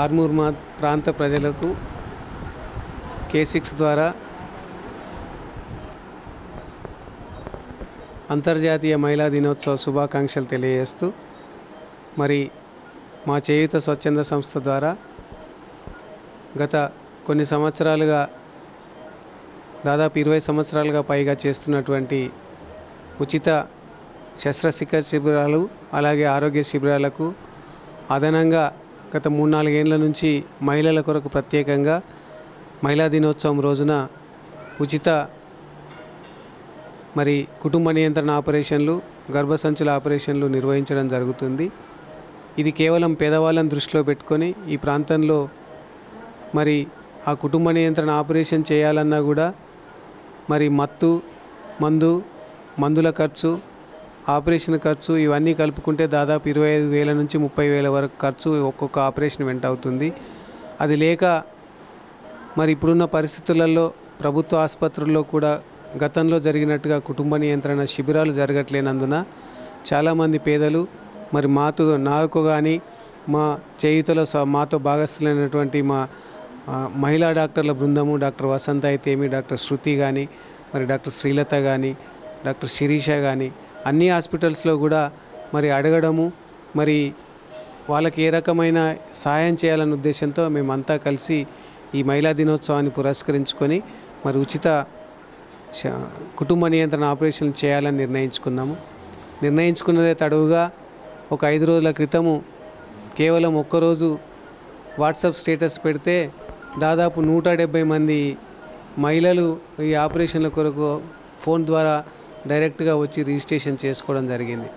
ఆర్మూర్ మా ప్రాంత ప్రజలకు కే సిక్స్ ద్వారా అంతర్జాతీయ మహిళా దినోత్సవ శుభాకాంక్షలు తెలియజేస్తూ మరి మా చేయుత స్వచ్ఛంద సంస్థ ద్వారా గత కొన్ని సంవత్సరాలుగా దాదాపు ఇరవై సంవత్సరాలుగా పైగా చేస్తున్నటువంటి ఉచిత శస్త్రచికిత్స శిబిరాలు అలాగే ఆరోగ్య శిబిరాలకు అదనంగా గత మూడు నాలుగేళ్ళ నుంచి మహిళల కొరకు ప్రత్యేకంగా మహిళా దినోత్సవం రోజున ఉచిత మరి కుటుంబ నియంత్రణ ఆపరేషన్లు గర్భసంచుల ఆపరేషన్లు నిర్వహించడం జరుగుతుంది. ఇది కేవలం పేదవాళ్ళని దృష్టిలో పెట్టుకొని ఈ ప్రాంతంలో మరి ఆ కుటుంబ నియంత్రణ ఆపరేషన్ చేయాలన్నా కూడా మరి మత్తు మందు మందుల ఖర్చు ఆపరేషన్ ఖర్చు ఇవన్నీ కలుపుకుంటే దాదాపు ఇరవై ఐదు వేల నుంచి ముప్పై వేల వరకు ఖర్చు ఒక్కొక్క ఆపరేషన్ వెంట అవుతుంది. అది లేక మరి ఇప్పుడున్న పరిస్థితులలో ప్రభుత్వ ఆసుపత్రుల్లో కూడా గతంలో జరిగినట్టుగా కుటుంబ నియంత్రణ శిబిరాలు జరగట్లేనందున చాలామంది పేదలు మరి మాతో నాకు కానీ మా చేయుతలో స- మాతో భాగస్థులైనటువంటి మా మహిళా డాక్టర్ల బృందము డాక్టర్ వసంత అయితేమి డాక్టర్ శృతి కానీ మరి డాక్టర్ శ్రీలత కానీ డాక్టర్ శిరీష కానీ అన్ని హాస్పిటల్స్లో కూడా మరి అడగడము మరి వాళ్ళకి ఏ రకమైన సహాయం చేయాలనే ఉద్దేశంతో మేమంతా కలిసి ఈ మహిళా దినోత్సవాన్ని పురస్కరించుకొని మరి ఉచిత కుటుంబ నియంత్రణ ఆపరేషన్ చేయాలని నిర్ణయించుకున్నాము. నిర్ణయించుకున్నదే తడువుగా ఒక ఐదు రోజుల క్రితము కేవలం ఒక్కరోజు వాట్సాప్ స్టేటస్ పెడితే దాదాపు నూట డెబ్భై మంది మహిళలు ఈ ఆపరేషన్ల కొరకు ఫోన్ ద్వారా డైరెక్ట్గా వచ్చి రిజిస్ట్రేషన్ చేసుకోవడం జరిగింది.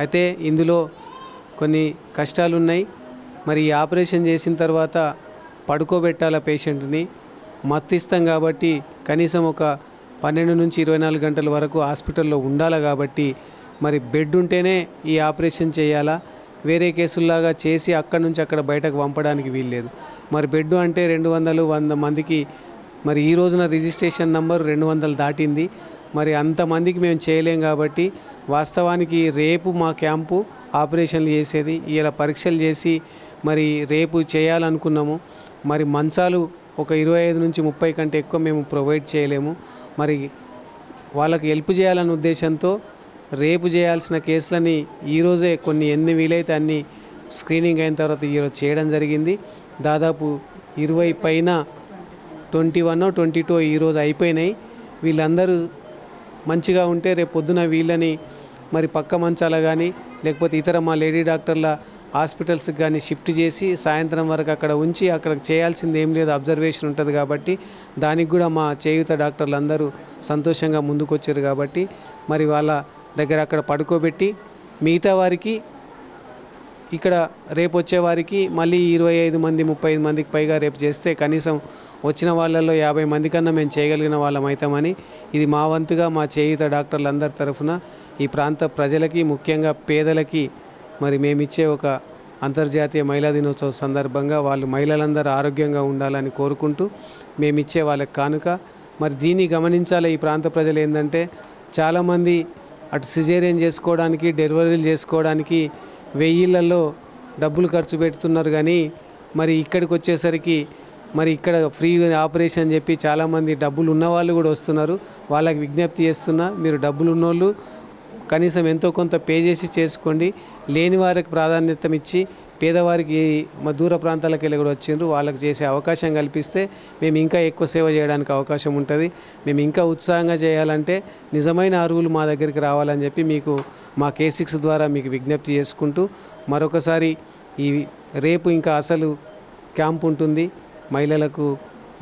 అయితే ఇందులో కొన్ని కష్టాలు ఉన్నాయి మరి ఈ ఆపరేషన్ చేసిన తర్వాత పడుకోబెట్టాల పేషెంట్ని మత్తిస్తాం కాబట్టి కనీసం ఒక పన్నెండు నుంచి ఇరవై నాలుగు గంటల వరకు హాస్పిటల్లో ఉండాలి కాబట్టి మరి బెడ్ ఉంటేనే ఈ ఆపరేషన్ చేయాలా? వేరే కేసుల్లాగా చేసి అక్కడి నుంచి అక్కడ బయటకు పంపడానికి వీల్లేదు. మరి బెడ్ అంటే రెండు వందలు వంద మందికి మరి ఈ రోజున రిజిస్ట్రేషన్ నంబర్ రెండు వందలు దాటింది. మరి అంతమందికి మేము చేయలేం కాబట్టి వాస్తవానికి రేపు మా క్యాంపు ఆపరేషన్లు చేసేది ఇలా పరీక్షలు చేసి మరి రేపు చేయాలనుకున్నాము. మరి మంచాలు ఒక ఇరవై ఐదు నుంచి ముప్పై కంటే ఎక్కువ మేము ప్రొవైడ్ చేయలేము. మరి వాళ్ళకి హెల్ప్ చేయాలనే ఉద్దేశంతో రేపు చేయాల్సిన కేసులని ఈరోజే కొన్ని ఎన్ని వీలైతే అన్ని స్క్రీనింగ్ అయిన తర్వాత ఈరోజు చేయడం జరిగింది. దాదాపు ఇరవై పైన ట్వంటీ వన్ ట్వంటీ టూ ఈరోజు అయిపోయినాయి. వీళ్ళందరూ మంచిగా ఉంటే రేపు పొద్దున వీళ్ళని మరి పక్క మంచాల కానీ లేకపోతే ఇతర మా లేడీ డాక్టర్ల హాస్పిటల్స్కి కానీ షిఫ్ట్ చేసి సాయంత్రం వరకు అక్కడ ఉంచి అక్కడ చేయాల్సింది ఏం లేదు అబ్జర్వేషన్ ఉంటుంది కాబట్టి దానికి కూడా మా చేయుత డాక్టర్లు అందరూ సంతోషంగా ముందుకొచ్చారు కాబట్టి మరి వాళ్ళ దగ్గర అక్కడ పడుకోబెట్టి మిగతా వారికి ఇక్కడ రేపు వచ్చేవారికి మళ్ళీ ఇరవై ఐదు మంది ముప్పై ఐదు మందికి పైగా రేపు చేస్తే కనీసం వచ్చిన వాళ్ళల్లో యాభై మంది కన్నా మేము చేయగలిగిన వాళ్ళం అవుతామని ఇది మా వంతుగా మా చేయుత డాక్టర్లందరి తరఫున ఈ ప్రాంత ప్రజలకి ముఖ్యంగా పేదలకి మరి మేమిచ్చే ఒక అంతర్జాతీయ మహిళా దినోత్సవ సందర్భంగా వాళ్ళు మహిళలందరూ ఆరోగ్యంగా ఉండాలని కోరుకుంటూ మేమిచ్చే వాళ్ళకి కానుక. మరి దీన్ని గమనించాలి ఈ ప్రాంత ప్రజలు ఏంటంటే చాలామంది అటు సిజేరియన్ చేసుకోవడానికి డెలివరీలు చేసుకోవడానికి వెయ్యిళ్ళలో డబ్బులు ఖర్చు పెడుతున్నారు కానీ మరి ఇక్కడికి వచ్చేసరికి మరి ఇక్కడ ఫ్రీ ఆపరేషన్ అని చెప్పి చాలామంది డబ్బులు ఉన్నవాళ్ళు కూడా వస్తున్నారు. వాళ్ళకి విజ్ఞప్తి చేస్తున్నా మీరు డబ్బులు ఉన్నోళ్ళు కనీసం ఎంతో కొంత పే చేసి చేసుకోండి. లేని వారికి ప్రాధాన్యత ఇచ్చి పేదవారికి మా దూర ప్రాంతాలకు వెళ్ళి కూడా వచ్చిండ్రు. వాళ్ళకి చేసే అవకాశం కల్పిస్తే మేము ఇంకా ఎక్కువ సేవ చేయడానికి అవకాశం ఉంటుంది. మేము ఇంకా ఉత్సాహంగా చేయాలంటే నిజమైన అరువులు మా దగ్గరికి రావాలని చెప్పి మీకు మా కే సిక్స్ ద్వారా మీకు విజ్ఞప్తి చేసుకుంటూ మరొకసారి ఈ రేపు ఇంకా అసలు క్యాంప్ ఉంటుంది. మహిళలకు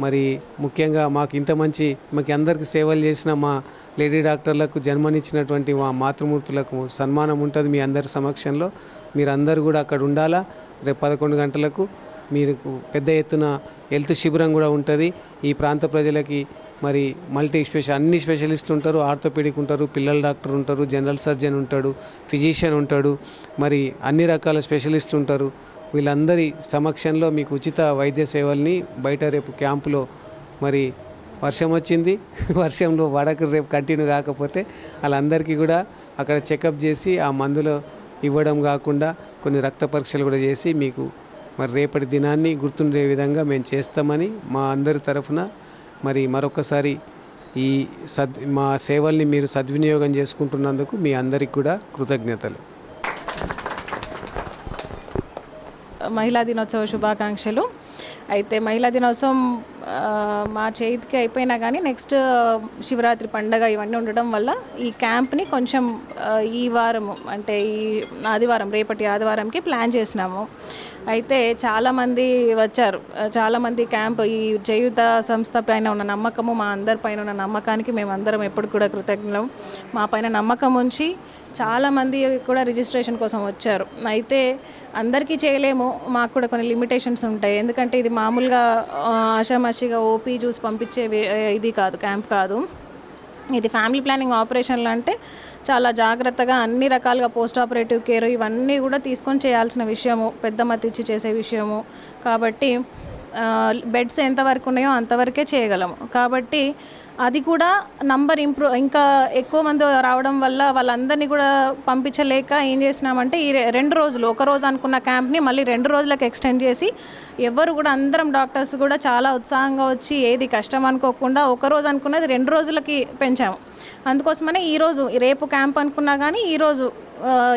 మరి ముఖ్యంగా మాకు ఇంత మంచి మాకు అందరికీ సేవలు చేసిన మా లేడీ డాక్టర్లకు జన్మనిచ్చినటువంటి మా మాతృమూర్తులకు సన్మానం ఉంటుంది మీ అందరి సమక్షంలో. మీరందరూ కూడా అక్కడ ఉండాలా? రేపు పదకొండు గంటలకు మీరు పెద్ద ఎత్తున హెల్త్ శిబిరం కూడా ఉంటుంది. ఈ ప్రాంత ప్రజలకి మరి మల్టీ స్పెషల్ అన్ని స్పెషలిస్టులు ఉంటారు. ఆర్థోపెడిక్ ఉంటారు పిల్లల డాక్టర్ ఉంటారు జనరల్ సర్జన్ ఉంటాడు ఫిజిషియన్ ఉంటాడు మరి అన్ని రకాల స్పెషలిస్టులు ఉంటారు. వీళ్ళందరి సమక్షంలో మీకు ఉచిత వైద్య సేవల్ని బయట రేపు క్యాంపులో మరి వర్షం వచ్చింది. వర్షంలో వడకు రేపు కంటిన్యూ కాకపోతే వాళ్ళందరికీ కూడా అక్కడ చెకప్ చేసి ఆ మందులో ఇవ్వడం కాకుండా కొన్ని రక్త పరీక్షలు కూడా చేసి మీకు మరి రేపటి దినాన్ని గుర్తుండే విధంగా మేము చేస్తామని మా అందరి తరఫున మరి మరొకసారి ఈ సద్ మా సేవల్ని మీరు సద్వినియోగం చేసుకుంటున్నందుకు మీ అందరికి కూడా కృతజ్ఞతలు. మహిళా దినోత్సవ శుభాకాంక్షలు. అయితే మహిళా దినోత్సవం మా చేతికి అయిపోయినా కానీ నెక్స్ట్ శివరాత్రి పండగ ఇవన్నీ ఉండడం వల్ల ఈ క్యాంప్ని కొంచెం ఈ వారము అంటే ఈ ఆదివారం రేపటి ఆదివారంకి ప్లాన్ చేసినాము. అయితే చాలామంది వచ్చారు. చాలామంది క్యాంప్ ఈ చేయుత సంస్థ పైన ఉన్న నమ్మకము మా అందరి పైన ఉన్న నమ్మకానికి మేము అందరం ఎప్పుడు కూడా కృతజ్ఞం మా పైన నమ్మకం ఉంచి చాలామంది కూడా రిజిస్ట్రేషన్ కోసం వచ్చారు. అయితే అందరికీ చేయలేము మాకు కూడా కొన్ని లిమిటేషన్స్ ఉంటాయి. ఎందుకంటే ఇది మామూలుగా ఆషామాషిగా ఓపీ చూసి పంపించే ఇది కాదు క్యాంప్ కాదు. ఇది ఫ్యామిలీ ప్లానింగ్ ఆపరేషన్లు అంటే చాలా జాగ్రత్తగా అన్ని రకాలుగా పోస్ట్ ఆపరేటివ్ కేర్ ఇవన్నీ కూడా తీసుకొని చేయాల్సిన విషయము పెద్ద మతి ఇచ్చి చేసే విషయము. కాబట్టి బెడ్స్ ఎంతవరకు ఉన్నాయో అంతవరకే చేయగలము. కాబట్టి అది కూడా నంబర్ ఇంప్రూవ్ ఇంకా ఎక్కువ మంది రావడం వల్ల వాళ్ళందరినీ కూడా పంపించలేక ఏం చేసినామంటే ఈ రెండు రోజులు ఒక రోజు అనుకున్న క్యాంప్ని మళ్ళీ రెండు రోజులకు ఎక్స్టెండ్ చేసి ఎవరు కూడా అందరం డాక్టర్స్ కూడా చాలా ఉత్సాహంగా వచ్చి ఏది కష్టం అనుకోకుండా ఒక రోజు అనుకున్నది రెండు రోజులకి పెంచాము. అందుకోసమనే ఈరోజు రేపు క్యాంప్ అనుకున్నా కానీ ఈరోజు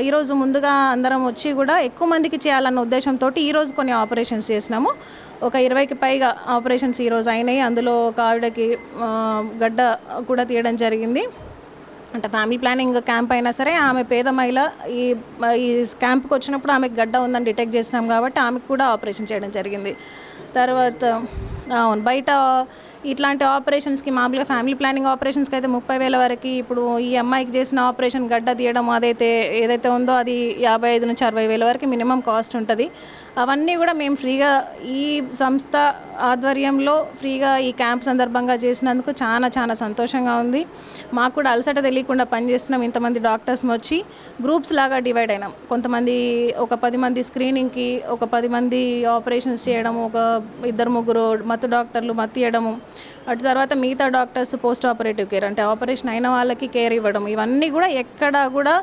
ఈరోజు ముందుగా అందరం వచ్చి కూడా ఎక్కువ మందికి చేయాలన్న ఉద్దేశంతో ఈరోజు కొన్ని ఆపరేషన్స్ చేసినాము. ఒక ఇరవైకి పైగా ఆపరేషన్స్ ఈరోజు అయినాయి. అందులో ఒక ఆవిడకి గడ్డ కూడా తీయడం జరిగింది. అంటే ఫ్యామిలీ ప్లానింగ్ క్యాంప్ అయినా సరే ఆమె పేద మహిళ ఈ ఈ క్యాంప్కి వచ్చినప్పుడు ఆమెకు గడ్డ ఉందని డిటెక్ట్ చేసినాం కాబట్టి ఆమెకు కూడా ఆపరేషన్ చేయడం జరిగింది. తర్వాత అవును బయట ఇట్లాంటి ఆపరేషన్స్కి మామూలుగా ఫ్యామిలీ ప్లానింగ్ ఆపరేషన్స్కి అయితే ముప్పై వేల వరకు ఇప్పుడు ఈ అమ్మాయికి చేసిన ఆపరేషన్ గడ్డ తీయడం అదైతే ఏదైతే ఉందో అది యాభై ఐదు నుంచి అరవై వేల వరకు మినిమం కాస్ట్ ఉంటుంది. అవన్నీ కూడా మేము ఫ్రీగా ఈ సంస్థ ఆధ్వర్యంలో ఫ్రీగా ఈ క్యాంప్ సందర్భంగా చేసినందుకు చాలా చాలా సంతోషంగా ఉంది. మాకు కూడా అలసట తెలియకుండా పనిచేస్తున్నాం. ఇంతమంది డాక్టర్స్ వచ్చి గ్రూప్స్ లాగా డివైడ్ అయినాం. కొంతమంది ఒక పది మంది స్క్రీనింగ్కి ఒక పది మంది ఆపరేషన్స్ చేయడము ఒక ఇద్దరు ముగ్గురు మత్తు డాక్టర్లు మత్తు అటు తర్వాత మిగతా డాక్టర్స్ పోస్ట్ ఆపరేటివ్ కేర్ అంటే ఆపరేషన్ అయిన వాళ్ళకి కేర్ ఇవ్వడం ఇవన్నీ కూడా ఎక్కడా కూడా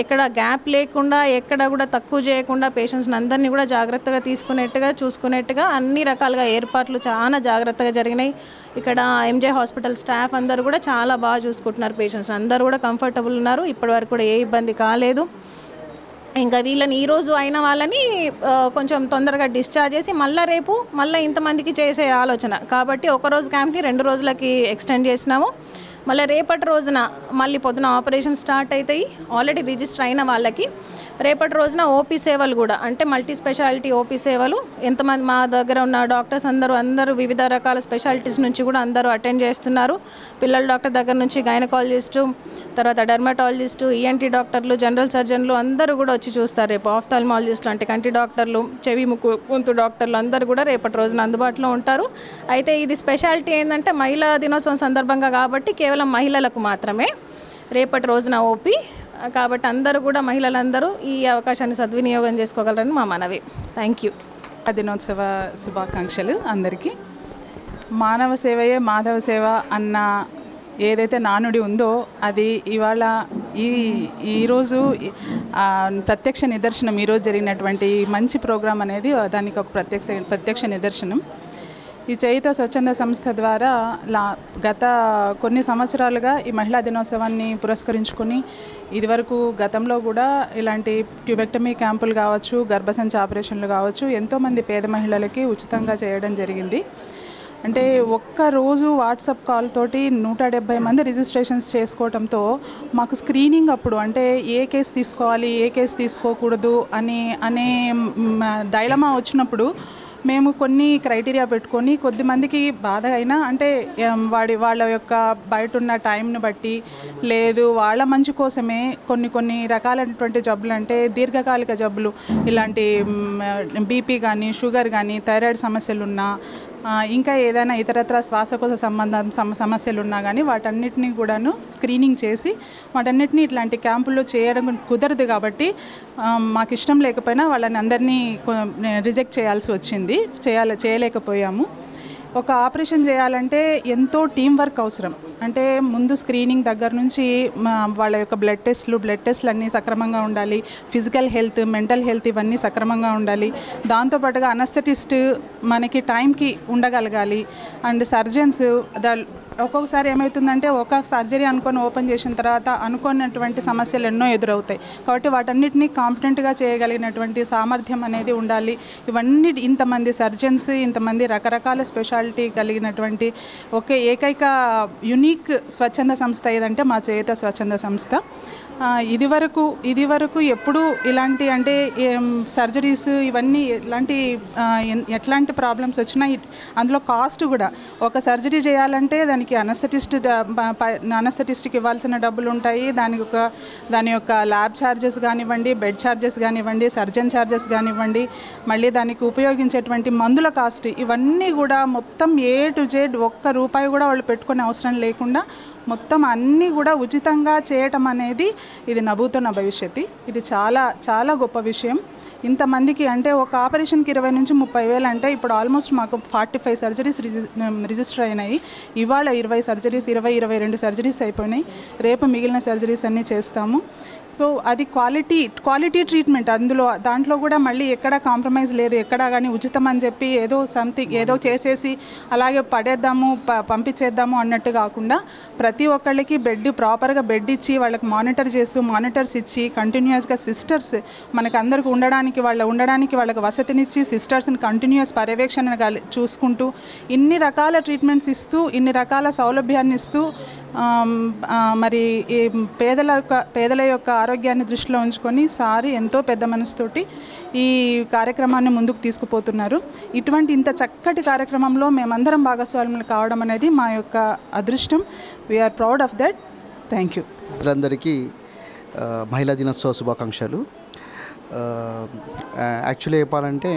ఎక్కడ గ్యాప్ లేకుండా ఎక్కడ కూడా తక్కువ చేయకుండా పేషెంట్స్ని అందరినీ కూడా జాగ్రత్తగా తీసుకునేట్టుగా చూసుకునేట్టుగా అన్ని రకాలుగా ఏర్పాట్లు చాలా జాగ్రత్తగా జరిగినాయి. ఇక్కడ ఎంజే హాస్పిటల్ స్టాఫ్ అందరూ కూడా చాలా బాగా చూసుకుంటున్నారు పేషెంట్స్ అందరూ కూడా కంఫర్టబుల్ ఉన్నారు. ఇప్పటివరకు కూడా ఏ ఇబ్బంది కాలేదు. ఇంకా వీళ్ళని ఈరోజు అయిన వాళ్ళని కొంచెం తొందరగా డిశ్చార్జ్ చేసి మళ్ళీ రేపు మళ్ళీ ఇంతమందికి చేసే ఆలోచన. కాబట్టి ఒక రోజు క్యాంప్ని రెండు రోజులకి ఎక్స్టెండ్ చేసినాము. మళ్ళీ రేపటి రోజున మళ్ళీ పొద్దున ఆపరేషన్ స్టార్ట్ అవుతాయి. ఆల్రెడీ రిజిస్టర్ అయిన వాళ్ళకి రేపటి రోజున ఓపీ సేవలు కూడా అంటే మల్టీ స్పెషాలిటీ ఓపీ సేవలు ఎంతమంది మా దగ్గర ఉన్న డాక్టర్స్ అందరూ అందరూ వివిధ రకాల స్పెషాలిటీస్ నుంచి కూడా అందరూ అటెండ్ చేస్తున్నారు. పిల్లల డాక్టర్ దగ్గర నుంచి గైనకాలజిస్టు తర్వాత డెర్మటాలజిస్టు ఈఎన్టీ డాక్టర్లు జనరల్ సర్జన్లు అందరూ కూడా వచ్చి చూస్తారు. రేపు ఆఫ్థాల్మాలజిస్టులు అంటే కంటి డాక్టర్లు చెవి ముక్కు గొంతు డాక్టర్లు అందరూ కూడా రేపటి రోజున అందుబాటులో ఉంటారు. అయితే ఇది స్పెషాలిటీ ఏంటంటే మహిళా దినోత్సవం సందర్భంగా కాబట్టి కేవలం మహిళలకు మాత్రమే రేపటి రోజున ఓపి. కాబట్టి అందరూ కూడా మహిళలందరూ ఈ అవకాశాన్ని సద్వినియోగం చేసుకోగలరని మా మనవి. థ్యాంక్ యూ దినోత్సవ శుభాకాంక్షలు అందరికీ. మానవ సేవయే మాధవ సేవ అన్న ఏదైతే నానుడి ఉందో అది ఇవాళ ఈ ఈరోజు ప్రత్యక్ష నిదర్శనం ఈరోజు జరిగినటువంటి మంచి ప్రోగ్రాం అనేది దానికి ఒక ప్రత్యక్ష ప్రత్యక్ష నిదర్శనం. ఈ చేయుత స్వచ్ఛంద సంస్థ ద్వారా లా గత కొన్ని సంవత్సరాలుగా ఈ మహిళా దినోత్సవాన్ని పురస్కరించుకొని ఇదివరకు గతంలో కూడా ఇలాంటి ట్యూబెక్టమీ క్యాంపులు కావచ్చు గర్భసంచి ఆపరేషన్లు కావచ్చు ఎంతోమంది పేద మహిళలకి ఉచితంగా చేయడం జరిగింది. అంటే ఒక్క రోజు వాట్సాప్ కాల్ తోటి నూట డెబ్బై మంది రిజిస్ట్రేషన్స్ చేసుకోవడంతో మాకు స్క్రీనింగ్ అప్పుడు అంటే ఏ కేసు తీసుకోవాలి ఏ కేసు తీసుకోకూడదు అని అనే డైలమా వచ్చినప్పుడు మేము కొన్ని క్రైటీరియా పెట్టుకొని కొద్ది మందికి బాధ అయినా అంటే వాడి వాళ్ళ యొక్క బయట ఉన్న టైంని బట్టి లేదు వాళ్ళ మంచి కోసమే కొన్ని కొన్ని రకాలైనటువంటి జబ్బులు అంటే దీర్ఘకాలిక జబ్బులు ఇలాంటి బీపీ కానీ షుగర్ కానీ థైరాయిడ్ సమస్యలు ఉన్నా ఇంకా ఏదైనా ఇతరత్ర శ్వాసకోశ సంబంధం సమస్యలు ఉన్నా కానీ వాటన్నిటిని కూడాను స్క్రీనింగ్ చేసి వాటన్నిటిని ఇట్లాంటి క్యాంపుల్లో చేయడం కుదరదు కాబట్టి మాకు ఇష్టం లేకపోయినా వాళ్ళని అందరినీ రిజెక్ట్ చేయాల్సి వచ్చింది. చేయాలి చేయలేకపోయాము. ఒక ఆపరేషన్ చేయాలంటే ఎంతో టీం వర్క్ అవసరం. అంటే ముందు స్క్రీనింగ్ దగ్గర నుంచి వాళ్ళ యొక్క బ్లడ్ టెస్ట్లు బ్లడ్ టెస్ట్లు అన్నీ సక్రమంగా ఉండాలి. ఫిజికల్ హెల్త్ మెంటల్ హెల్త్ ఇవన్నీ సక్రమంగా ఉండాలి. దాంతోపాటుగా అనస్థెటిస్ట్ మనకి టైంకి ఉండగలగాలి. అండ్ సర్జన్స్ ద ఒక్కొక్కసారి ఏమవుతుందంటే ఒక సర్జరీ అనుకొని ఓపెన్ చేసిన తర్వాత అనుకున్నటువంటి సమస్యలు ఎన్నో ఎదురవుతాయి. కాబట్టి వాటన్నిటిని కాంపిటెంట్గా చేయగలిగినటువంటి సామర్థ్యం అనేది ఉండాలి. ఇవన్నీ ఇంతమంది సర్జన్స్ ఇంతమంది రకరకాల స్పెషాలిటీ కలిగినటువంటి ఒకే ఏకైక యునీక్ స్వచ్ఛంద సంస్థ ఏదంటే మా చేయుత స్వచ్ఛంద సంస్థ. ఇది వరకు ఇది వరకు ఎప్పుడు ఇలాంటి అంటే సర్జరీస్ ఇవన్నీ ఎలాంటి ఎన్- ఎట్లాంటి ప్రాబ్లమ్స్ వచ్చినా అందులో కాస్ట్ కూడా. ఒక సర్జరీ చేయాలంటే దానికి అనస్థటిస్ట్ అనస్థటిస్ట్కి ఇవ్వాల్సిన డబ్బులు ఉంటాయి. దానికి ఒక దాని యొక్క ల్యాబ్ ఛార్జెస్ కానివ్వండి బెడ్ ఛార్జెస్ కానివ్వండి సర్జన్ ఛార్జెస్ కానివ్వండి మళ్ళీ దానికి ఉపయోగించేటువంటి మందుల కాస్ట్ ఇవన్నీ కూడా మొత్తం ఏ టు జెడ్ ఒక్క రూపాయి కూడా వాళ్ళు పెట్టుకునే అవసరం లేకుండా మొత్తం అన్నీ కూడా ఉచితంగా చేయటం అనేది ఇది నభూతున్న భవిష్యత్తు. ఇది చాలా చాలా గొప్ప విషయం. ఇంతమందికి అంటే ఒక ఆపరేషన్కి ఇరవై నుంచి ముప్పై వేలు అంటే ఇప్పుడు ఆల్మోస్ట్ మాకు ఫార్టీ ఫైవ్ సర్జరీస్ రిజిస్టర్ అయినాయి. ఇవాళ ఇరవై సర్జరీస్ ఇరవై ఇరవై రెండు సర్జరీస్ అయిపోయినాయి. రేపు మిగిలిన సర్జరీస్ అన్నీ చేస్తాము. సో అది క్వాలిటీ క్వాలిటీ ట్రీట్మెంట్. అందులో దాంట్లో కూడా మళ్ళీ ఎక్కడ కాంప్రమైజ్ లేదు ఎక్కడా కానీ ఉచితం అని చెప్పి ఏదో సంథింగ్ ఏదో చేసేసి అలాగే పడేద్దాము ప పంపించేద్దాము అన్నట్టు కాకుండా ప్రతి ఒక్కళ్ళకి బెడ్ ప్రాపర్గా బెడ్ ఇచ్చి వాళ్ళకి మానిటర్ చేస్తూ మానిటర్స్ ఇచ్చి కంటిన్యూస్గా సిస్టర్స్ మనకు అందరికి ఉండడానికి వాళ్ళ ఉండడానికి వాళ్ళకి వసతినిచ్చి సిస్టర్స్ని కంటిన్యూస్ పర్యవేక్షణ చూసుకుంటూ ఇన్ని రకాల ట్రీట్మెంట్స్ ఇస్తూ ఇన్ని రకాల సౌలభ్యాన్ని ఇస్తూ మరి ఈ పేదల యొక్క పేదల యొక్క ఆరోగ్యాన్ని దృష్టిలో ఉంచుకొని సారి ఎంతో పెద్ద మనసుతోటి ఈ కార్యక్రమాన్ని ముందుకు తీసుకుపోతున్నారు. ఇటువంటి ఇంత చక్కటి కార్యక్రమంలో మేమందరం భాగస్వాములు కావడం అనేది మా యొక్క అదృష్టం. We're proud of that thank you అందరికీ మహిళా దినోత్సవ శుభాకాంక్షలు. యాక్చువల్లీ చెప్పాలంటే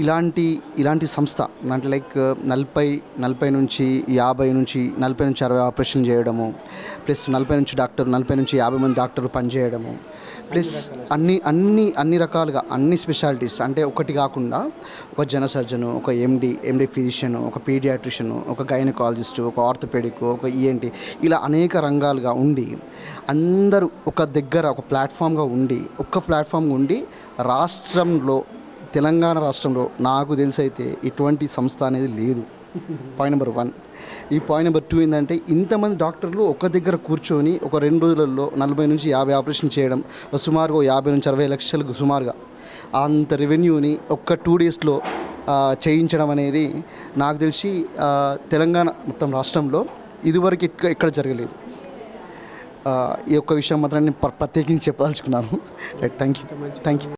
ఇలాంటి ఇలాంటి సంస్థ అంటే లైక్ నలభై నలభై నుంచి యాభై నుంచి నలభై నుంచి అరవై ఆపరేషన్ చేయడము ప్లస్ నలభై నుంచి డాక్టర్ నలభై నుంచి యాభై మంది డాక్టర్లు పనిచేయడము ప్లస్ అన్ని అన్ని అన్ని రకాలుగా అన్ని స్పెషాలిటీస్ అంటే ఒకటి కాకుండా ఒక జన సర్జను ఒక ఎండి ఎండి ఫిజిషియన్ ఒక పీడియాట్రిషియన్ ఒక గైనకాలజిస్ట్ ఒక ఆర్థోపెడిక్ ఒక ఈఎన్టీ ఇలా అనేక రంగాలుగా ఉండి అందరూ ఒక దగ్గర ఒక ప్లాట్ఫామ్గా ఉండి ఒక్క ప్లాట్ఫామ్ ఉండి రాష్ట్రంలో తెలంగాణ రాష్ట్రంలో నాకు తెలిసి అయితే ఇటువంటి సంస్థ అనేది లేదు. పాయింట్ నెంబర్ వన్ ఈ పాయింట్ నెంబర్ టూ ఏంటంటే ఇంతమంది డాక్టర్లు ఒక దగ్గర కూర్చొని ఒక రెండు రోజులలో నలభై నుంచి యాభై ఆపరేషన్ చేయడం సుమారుగా యాభై నుంచి అరవై లక్షలకు సుమారుగా అంత రెవెన్యూని ఒక్క టూ డేస్లో చేయించడం అనేది నాకు తెలిసి తెలంగాణ మొత్తం రాష్ట్రంలో ఇదివరకు ఇక్కడ ఇక్కడ జరగలేదు. ఈ యొక్క విషయం మాత్రం నేను ప్ర- ప్రత్యేకించి చెప్పదలుచుకున్నాను. Right thank you thank you